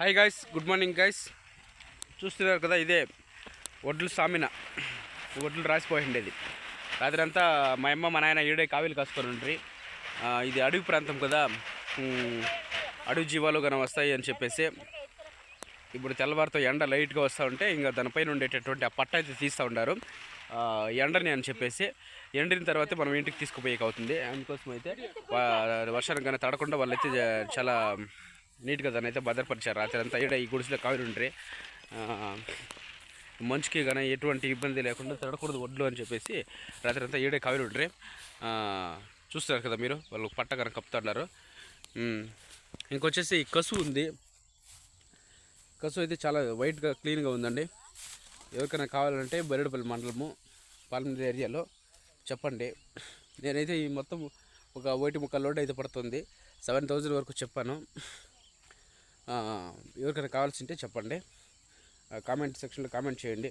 Hi guys good morning guys చూస్తున్నారు కదా ఇదే వడ్లు సామిన. ఈ వడ్లు రాసిపోయిండేది. రాత్రి అంతా మా అమ్మ మా నాయన ఏడే కావిలు కాసుకొని ఉండ్రి. ఇది అడవి ప్రాంతం కదా. అడవి జీవాలు కన వస్తాయి అని చెప్పేసి. ఇప్పుడు తెల్లవారితో ఎండ లైట్గా వస్తూ ఉంటే ఇంకా దానిపైన ఉండేటటువంటి ఆ పట్ట అయితే తీస్తూ ఉండారు. ఎండని అని చెప్పేసి. ఎండిన తర్వాత మనం ఇంటికి తీసుకుపోయేకి అవుతుంది. అందుకోసం అయితే వర్షానికి కానీ తడకుండా వాళ్ళైతే చాలా నీట్గా దాన్ని అయితే భద్రపరిచారు. రాత్రి అంతా ఈడ ఈ గుడిసెలో కావిరి ఉండ్రి. మంచుకి కానీ ఎటువంటి ఇబ్బంది లేకుండా తడకూడదు వడ్లు అని చెప్పేసి రాత్రి అంతా ఈడే కావిరి ఉండ్రి. చూస్తున్నారు కదా మీరు? వాళ్ళు పట్ట కనుక కప్పుతున్నారు ఇంకొచ్చేసి కసు ఉంది. కసు అయితే చాలా వైట్గా క్లీన్గా ఉందండి. ఎవరికైనా కావాలంటే బెరడుపల్లి మండలము పాలమూరు ఏరియాలో చెప్పండి. నేనైతే ఈ మొత్తం ఒక ఒకటి ముక్క లోడ్ అయితే పడుతుంది. సెవెన్ థౌజండ్ వరకు చెప్పాను. ఎవరికైనా కావాల్సి ఉంటే చెప్పండి కామెంట్ సెక్షన్లో కామెంట్ చేయండి.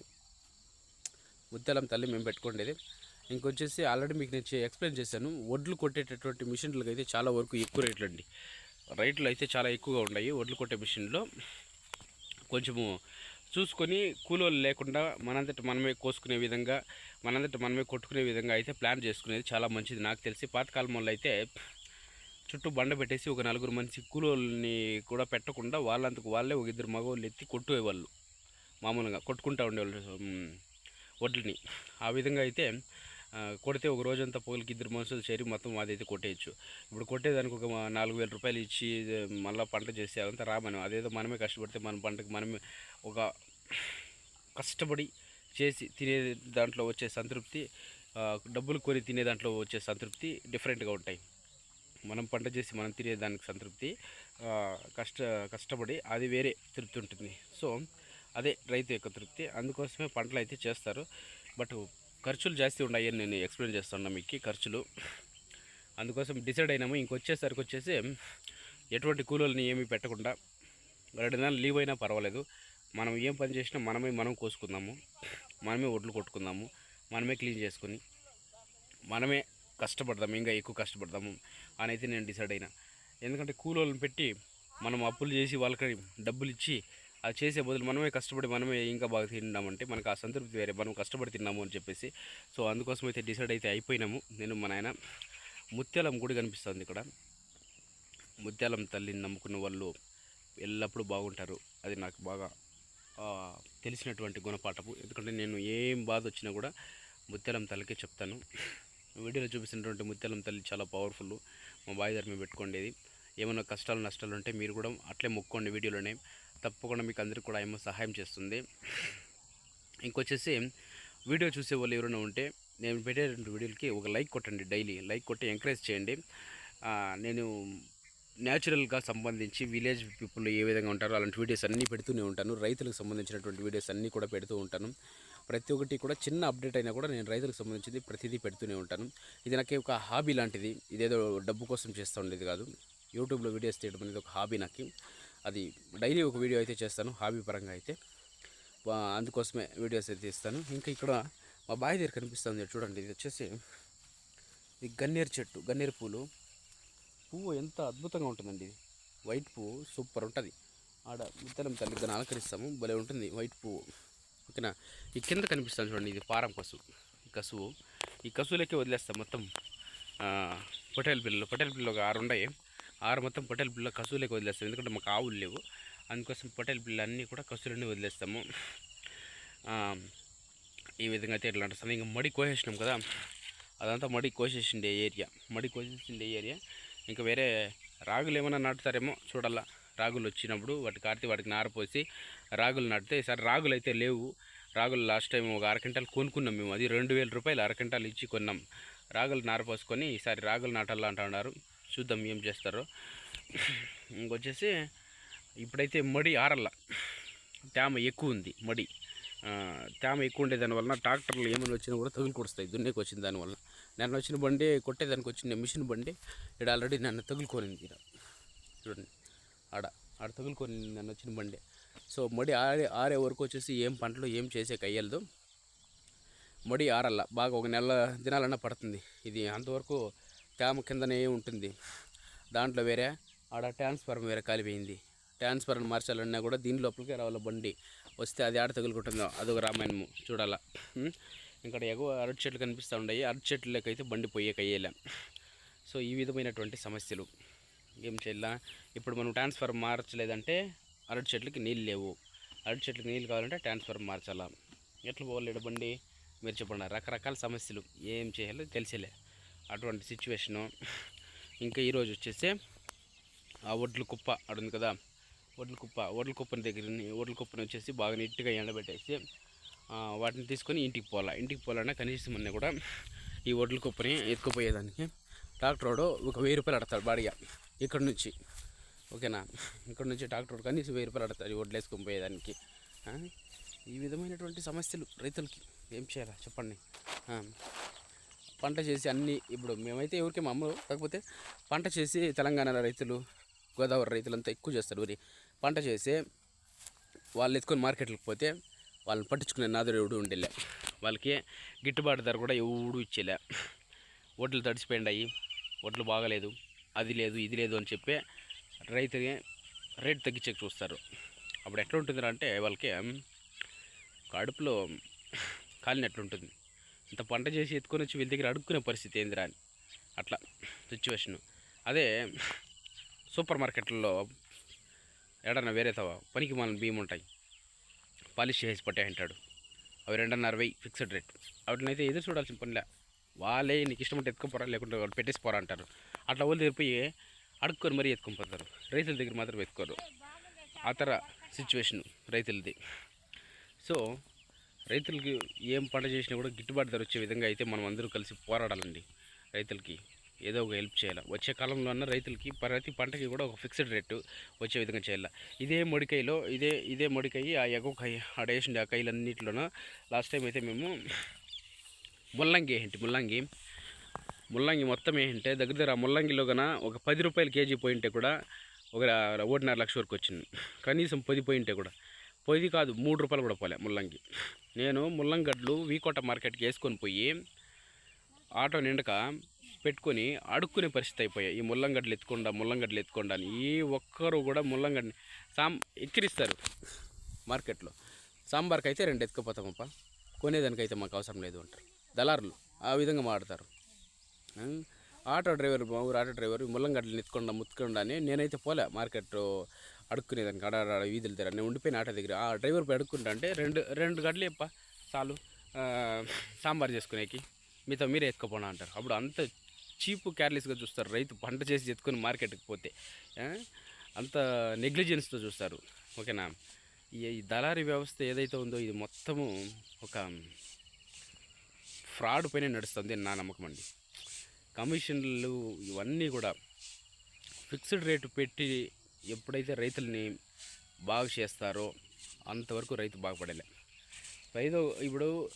ముత్యాలం తల్లి మేము పెట్టుకుండేది ఇంకొచ్చేసి ఆల్రెడీ మీకు నేను ఎక్స్ప్లెయిన్ చేశాను. వడ్లు కొట్టేటటువంటి మిషన్లకు అయితే చాలా వరకు ఎక్కువ రేట్లు అండి. రేట్లు అయితే చాలా ఎక్కువగా ఉన్నాయి వడ్లు కొట్టే మిషన్లో కొంచెము చూసుకొని కూలోళ్ళు లేకుండా మనంతట మనమే కోసుకునే విధంగా మనంతట మనమే కొట్టుకునే విధంగా అయితే ప్లాన్ చేసుకునేది చాలా మంచిది నాకు తెలిసి. పాతకాలం అయితే చుట్టూ బండ పెట్టేసి ఒక నలుగురు మంచి కూలోళ్ళని కూడా పెట్టకుండా వాళ్ళంతకు వాళ్ళే ఒక ఇద్దరు మగవాళ్ళు ఎత్తి కొట్టువేవాళ్ళు మామూలుగా కొట్టుకుంటూ ఉండేవాళ్ళు వడ్లని ఆ విధంగా అయితే కొడితే ఒక రోజంతా పొగలకి ఇద్దరు మనుషులు చేరి మొత్తం అదైతే కొట్టేయచ్చు. ఇప్పుడు కొట్టేదానికి ఒక నాలుగు వేల రూపాయలు ఇచ్చి మళ్ళీ పంట చేసే అదంతా రామని. అదేదో మనమే కష్టపడితే మన పంటకి మనమే ఒక కష్టపడి చేసి తినే దాంట్లో వచ్చే సంతృప్తి డబ్బులు కొని తినే దాంట్లో వచ్చే సంతృప్తి డిఫరెంట్గా ఉంటాయి. మనం పంట చేసి మనం తినేదానికి సంతృప్తి కష్ట కష్టపడి అది వేరే తృప్తి ఉంటుంది. సో అదే రైతు యొక్క తృప్తి. అందుకోసమే పంటలు అయితే చేస్తారు. బట్ ఖర్చులు జాస్తి ఉన్నాయి అని నేను ఎక్స్ప్లెయిన్ చేస్తున్నా మీకు ఖర్చులు. అందుకోసం డిసైడ్ అయినాము. ఇంకొచ్చేసరికి వచ్చేసి ఎటువంటి కూలీలని ఏమీ పెట్టకుండా రెండు నెలలు లీవ్ అయినా పర్వాలేదు. మనం ఏం పని చేసినా మనమే మనం కోసుకుందాము. మనమే ఒడ్లు కొట్టుకుందాము. మనమే క్లీన్ చేసుకొని మనమే కష్టపడదాము ఇంకా ఎక్కువ కష్టపడదాము అని అయితే నేను డిసైడ్ అయినా. ఎందుకంటే కూలోళ్ళని పెట్టి మనం అప్పులు చేసి వాళ్ళకి డబ్బులు ఇచ్చి అది చేసే బదులు మనమే కష్టపడి మనమే ఇంకా బాగా తిన్నామంటే మనకు ఆ సంతృప్తి వేరే మనం కష్టపడి తిన్నాము అని చెప్పేసి. సో అందుకోసం అయితే డిసైడ్ అయితే అయిపోయినాము. నేను మన ఆయన ముత్యాలం గుడి కనిపిస్తుంది ఇక్కడ. ముత్యాలం తల్లిని నమ్ముకున్న వాళ్ళు ఎల్లప్పుడూ బాగుంటారు. అది నాకు బాగా తెలిసినటువంటి గుణపాఠము. ఎందుకంటే నేను ఏం బాధ వచ్చినా కూడా ముత్యాలం తల్లికే చెప్తాను. వీడియోలో చూపిస్తున్నటువంటి ముత్యాలం తల్లి చాలా పవర్ఫుల్ మా బావి దగ్గర మేము పెట్టుకోండి ఏమైనా కష్టాలు నష్టాలు ఉంటే మీరు కూడా అట్లే మొక్కోండి వీడియోలోనే. తప్పకుండా మీకు అందరికీ కూడా ఏమో సహాయం చేస్తుంది. ఇంకొచ్చేసి వీడియో చూసే వాళ్ళు ఎవరైనా ఉంటే నేను పెట్టేటువంటి వీడియోలకి ఒక లైక్ కొట్టండి డైలీ. లైక్ కొట్టి ఎంకరేజ్ చేయండి. నేను న్యాచురల్గా సంబంధించి విలేజ్ పీపుల్ ఏ విధంగా ఉంటారో అలాంటి వీడియోస్ అన్నీ పెడుతూనే ఉంటాను. రైతులకు సంబంధించినటువంటి వీడియోస్ అన్నీ కూడా పెడుతూ ఉంటాను. ప్రతి ఒక్కటి కూడా చిన్న అప్డేట్ అయినా కూడా నేను రైతులకు సంబంధించింది ప్రతిదీ పెడుతూనే ఉంటాను. ఇది నాకు ఒక హాబీ లాంటిది. ఇదేదో డబ్బు కోసం చేస్తూ ఉండేది కాదు. యూట్యూబ్లో వీడియోస్ తీయడం అనేది ఒక హాబీ నాకు. అది డైలీ ఒక వీడియో అయితే చేస్తాను హాబీ పరంగా అయితే. అందుకోసమే వీడియోస్ అయితే తీస్తాను. ఇంకా ఇక్కడ మా బావి దగ్గర కనిపిస్తుంది చూడండి ఇది వచ్చేసి ఇది గన్నేరు చెట్టు గన్నేరు పూలు. పువ్వు ఎంత అద్భుతంగా ఉంటుందండి ఇది. వైట్ పువ్వు సూపర్ ఉంటుంది. ఆడ ముత్తలం తల్లి దాన్ని అలంకరిస్తాము. భలే ఉంటుంది వైట్ పువ్వు. ఓకేనా? ఈ కింద కనిపిస్తుంది చూడండి ఇది పారం కసు ఈ కసువు ఈ కసువులకే వదిలేస్తాం మొత్తం ఆ, పొటేల్ పిల్లలు పొటేల్ పిల్లలు ఒక ఆరు ఉన్నాయి. ఆరు మొత్తం పొటేల్ పిల్లలు కసువులకి వదిలేస్తాం. ఎందుకంటే మాకు ఆవులు లేవు. అందుకోసం పొటేల్ పిల్లలు అన్నీ కూడా కసువులన్నీ వదిలేస్తాము. ఈ విధంగా అయితే ఎట్లా అంటే ఇంకా మడి కోసేసినాం కదా. అదంతా మడి కోసేసిండే ఏరియా. మడి కోసేసిండే ఏరియా. ఇంకా వేరే రాగులు ఏమైనా నాటుతారేమో చూడాలా. రాగులు వచ్చినప్పుడు వాటి కార్తీ వాటికి నారపోసి రాగులు నాటితే ఈసారి రాగులు అయితే లేవు. రాగులు లాస్ట్ టైం ఒక అరకింటాలు కొనుక్కున్నాం మేము. అది రెండు వేల రూపాయలు అరకింటాలు ఇచ్చి కొన్నాం. రాగులు నారపోసుకొని ఈసారి రాగులు నాటాలా అంటున్నారు. చూద్దాం ఏం చేస్తారో. ఇంకొచ్చేసి ఇప్పుడైతే మడి ఆరల్ల. తేమ ఎక్కువ ఉంది మడి. తేమ ఎక్కువ ఉండే దానివల్ల ట్రాక్టర్లు ఏమైనా వచ్చినా కూడా తగులు కొడుస్తాయి దున్నేకి వచ్చిన దానివల్ల నన్ను వచ్చిన బండి కొట్టేదానికి వచ్చిన మిషన్ బండి ఇక్కడ ఆల్రెడీ నన్ను తగులుకొనింది ఇక్కడ చూడండి. ఆడ ఆడ తగులుకొని నన్ను వచ్చిన బండి. సో మడి ఆరే ఆరే వరకు వచ్చేసి ఏం పంటలు ఏం చేసే కయ్యలదు మడి ఆరల్ల బాగా ఒక నెల దినాలన్నా పడుతుంది. ఇది అంతవరకు తేమ కిందనే ఉంటుంది. దాంట్లో వేరే ఆడ ట్రాన్స్ఫార్మర్ వేరే కాలిపోయింది. ట్రాన్స్ఫర్ మార్చాలన్నా కూడా దీని లోపలికి రావాల బండి? వస్తే అది ఆడ తగులుకుంటుందో? అదొక రామాయణము. చూడాలా. ఇక్కడ ఎగువ అరటి చెట్లు కనిపిస్తూ ఉన్నాయి. అరటి చెట్లకైతే బండి పోయే కయ్యేలా సో ఈ విధమైనటువంటి సమస్యలు. ఏం చేయాల? ఇప్పుడు మనం ట్రాన్స్ఫర్ మార్చలేదంటే అరటి చెట్లకి నీళ్ళు లేవు. అరటి చెట్లకి నీళ్ళు కావాలంటే ట్రాన్స్ఫర్ మార్చాలా? ఎట్లా పోవాలి బండి? మీరు చెప్పండి. రకరకాల సమస్యలు. ఏం చేయాలో తెలిసేలే. అటువంటి సిచ్యువేషను. ఇంకా ఈరోజు వచ్చేసి ఆ ఒడ్ల కుప్ప అడుంది కదా? ఒడ్ల కుప్ప. ఒడ్ల కుప్పని దగ్గర ఒడ్ల కుప్పని వచ్చేసి బాగా నీట్గా ఎండబెట్టేసి వాటిని తీసుకొని ఇంటికి పోవాలా? ఇంటికి పోవాలన్నా కనీసం అన్నీ కూడా ఈ ఒడ్ల కుప్పని ఎత్తుకుపోయేదానికి డాక్టర్ వాడు ఒక వెయ్యి రూపాయలు అడతాడు బాడిగా. ఇక్కడ నుంచి. ఓకేనా? ఇక్కడ నుంచి డాక్టర్ కానీ కనీసం వెయ్యి రూపాయలు అడతాడు ఈ ఒడ్లు వేసుకొని పోయేదానికి. ఈ విధమైనటువంటి సమస్యలు రైతులకి ఏం చేయాలా? చెప్పండి. పంట చేసి అన్ని ఇప్పుడు మేమైతే ఎవరికి మా కాకపోతే పంట చేసి తెలంగాణ రైతులు గోదావరి రైతులంతా ఎక్కువ చేస్తారు వరి పంట చేసి వాళ్ళు ఎత్తుకొని మార్కెట్లకు పోతే వాళ్ళని పట్టించుకునే నాదుడు ఎవడు ఉండేలే. వాళ్ళకి గిట్టుబాటు ధర కూడా ఎవడు ఇచ్చేలే. వడ్లు తడిసిపోయిండాయి. వడ్లు బాగలేదు. అది లేదు ఇది లేదు అని చెప్పి రైతుకి రేట్ తగ్గించే చూస్తారు. అప్పుడు ఎట్లా ఉంటుంది అంటే వాళ్ళకి కడుపులో కాలినట్లుంటుంది ఇంత పంట చేసి ఎత్తుకొని వచ్చి వీళ్ళ దగ్గర అడుక్కునే పరిస్థితి ఏందిరా అని. అట్లా సిచ్యువేషన్ అదే సూపర్ మార్కెట్లలో ఎడన్నా వేరే తవ పనికి మన బియ్యం ఉంటాయి. పాలిష్ చేసి పట్టే అంటాడు అవి రెండున్నర వెయ్యి ఫిక్స్డ్ రేట్. వాటినైతే ఎదురు చూడాల్సిన పనిలే. వాళ్ళే నీకు ఇష్టం అంటే ఎత్తుకుపోరా లేకుంటే వాళ్ళు పెట్టేసి పోరా అంటారు. అట్లా వాళ్ళు దగ్గర పోయి అడుక్కొని మరీ ఎత్తుకొని పోతారు రైతుల దగ్గర మాత్రం ఎత్తుకోరు. ఆ తర సిచ్యువేషన్ రైతులది. సో రైతులకి ఏం పంట చేసినా కూడా గిట్టుబాటు ధర వచ్చే విధంగా అయితే మనం అందరూ కలిసి పోరాడాలండి రైతులకి. ఏదో ఒక హెల్ప్ చేయాలి. వచ్చే కాలంలో అన్న రైతులకి ప్రతి పంటకి కూడా ఒక ఫిక్స్డ్ రేటు వచ్చే విధంగా చేయాలి. ఇదే మొడికాయలో ఇదే ఇదే మొడికాయ ఆ ఎగకాయ ఆడ వేసిండే ఆ కాయలన్నింటిలోనూ లాస్ట్ టైం అయితే మేము ముల్లంగి ఏంటి ముల్లంగి. ముల్లంగి మొత్తం ఏంటంటే దగ్గర దగ్గర ముల్లంగిలో కన ఒక పది రూపాయలు కేజీ పోయింటే కూడా ఒక ఒకటిన్నర లక్ష వరకు వచ్చింది. కనీసం పది పోయింటే కూడా. పది కాదు మూడు రూపాయలు కూడా పోలే ముల్లంగి. నేను ముల్లంగడ్లు వీకోట మార్కెట్కి వేసుకొని పోయి ఆటో నిండక పెట్టుకొని అడుక్కునే పరిస్థితి అయిపోయాయి ఈ ముల్లంగడ్డలు ఎత్తుకుండా ముల్లంగడ్డలు ఎత్తుకుండా అని. ఈ ఒక్కరు కూడా ముల్లంగడ్డని సాం ఎక్కిరిస్తారు మార్కెట్లో. సాంబార్కి అయితే రెండు ఎత్తుకుపోతామప్ప. కొనేదానికైతే మాకు అవసరం లేదు అంటారు. దళారులు ఆ విధంగా మాడతారు ఆటో డ్రైవర్ మా ఊరు ఆటో డ్రైవర్ ముల్లంగడ్డలు ఎత్తుకుండా ముత్తుకుండా అని నేనైతే పోలే. మార్కెట్ అడుక్కునేదానికి ఆడ వీధుల దగ్గర నేను ఉండిపోయిన ఆటో దగ్గర. ఆ డ్రైవర్ పోయి అడుక్కుంటా అంటే రెండు రెండు గడ్డలు ఎప్ప చాలు. సాంబార్ చేసుకునేకి. మీతో మీరే ఎత్తుకుపోనా అంటారు. అప్పుడు అంత చీప్ కేర్లెస్గా చూస్తారు. రైతు పంట చేసి ఎత్తుకొని మార్కెట్కి పోతే. అంత నెగ్లిజెన్స్తో చూస్తారు. ఓకేనా? ఈ దళారి దళారీ వ్యవస్థ ఏదైతే ఉందో ఇది మొత్తము ఒక ఫ్రాడ్ పైన నడుస్తుంది నా నమ్మకం అండి. కమిషన్లు ఇవన్నీ కూడా ఫిక్స్డ్ రేటు పెట్టి ఎప్పుడైతే రైతుల్ని బాగు చేస్తారో అంతవరకు రైతు బాగుపడలే. రైతు ఇప్పుడు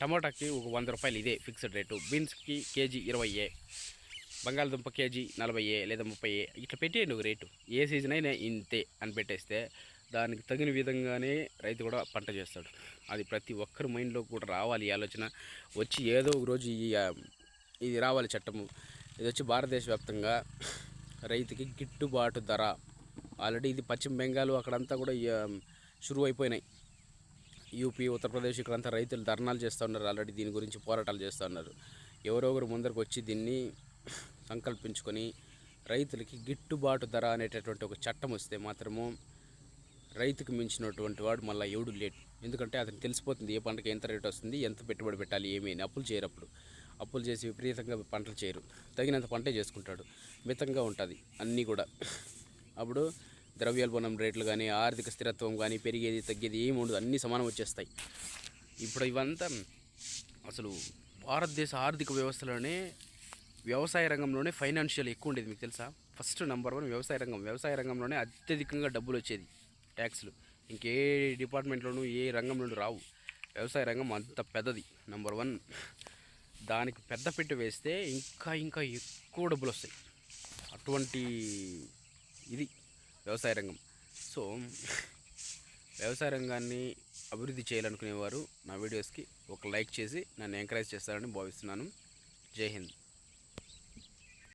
టమాటాకి ఒక వంద రూపాయలు ఇదే ఫిక్స్డ్ రేటు. బీన్స్కి కేజీ ఇరవై బంగాళదుంప కేజీ నలభై లేదా ముప్పై ఇట్లా పెట్టేయండి ఒక రేటు. ఏ సీజన్ అయినా ఇంతే అని పెట్టేస్తే దానికి తగిన విధంగానే రైతు కూడా పంట చేస్తాడు. అది ప్రతి ఒక్కరి మైండ్లో కూడా రావాలి ఈ ఆలోచన. వచ్చి ఏదో ఒక రోజు ఈ ఇది రావాలి చట్టము. ఇది వచ్చి భారతదేశ వ్యాప్తంగా రైతుకి గిట్టుబాటు ధర. ఆల్రెడీ ఇది పశ్చిమ బెంగాల్ అక్కడంతా కూడా షురు అయిపోయినాయి. యూపీ ఉత్తరప్రదేశ్ ఇక్కడంతా రైతులు ధర్నాలు చేస్తూ ఉన్నారు. ఆల్రెడీ దీని గురించి పోరాటాలు చేస్తూ ఉన్నారు. ఎవరో ఒకరు ముందరకు వచ్చి దీన్ని సంకల్పించుకొని రైతులకి గిట్టుబాటు ధర అనేటటువంటి ఒక చట్టం వస్తే మాత్రము రైతుకు మించినటువంటి వాడు మళ్ళీ ఎవడు లేట్ ఎందుకంటే అతనికి తెలిసిపోతుంది ఏ పంటకి ఎంత రేట్ వస్తుంది ఎంత పెట్టుబడి పెట్టాలి ఏమి అని. అప్పులు చేయరు అప్పుడు. అప్పులు చేసి విపరీతంగా పంటలు చేయరు. తగినంత పంటే చేసుకుంటాడు. మితంగా ఉంటుంది అన్నీ కూడా. అప్పుడు ద్రవ్యోల్బణం రేట్లు కానీ ఆర్థిక స్థిరత్వం కానీ పెరిగేది తగ్గేది ఏమి ఉండదు. అన్నీ సమానం వచ్చేస్తాయి. ఇప్పుడు ఇవంతా అసలు భారతదేశ ఆర్థిక వ్యవస్థలోనే వ్యవసాయ రంగంలోనే ఫైనాన్షియల్ ఎక్కువ ఉండేది. మీకు తెలుసా? ఫస్ట్ నెంబర్ వన్ వ్యవసాయ రంగం. వ్యవసాయ రంగంలోనే అత్యధికంగా డబ్బులు వచ్చేది. ట్యాక్స్లు. ఇంకే డిపార్ట్మెంట్లోనూ ఏ రంగంలోనూ రావు. వ్యవసాయ రంగం అంత పెద్దది. Number one. దానికి పెద్ద పెట్టి వేస్తే ఇంకా ఇంకా ఎక్కువ డబ్బులు వస్తాయి. అటువంటి ఇది వ్యవసాయ రంగం. సో వ్యవసాయ రంగాన్ని అభివృద్ధి చేయాలనుకునేవారు నా వీడియోస్కి ఒక లైక్ చేసి నన్ను ఎంకరేజ్ చేస్తారని భావిస్తున్నాను. జై హింద్.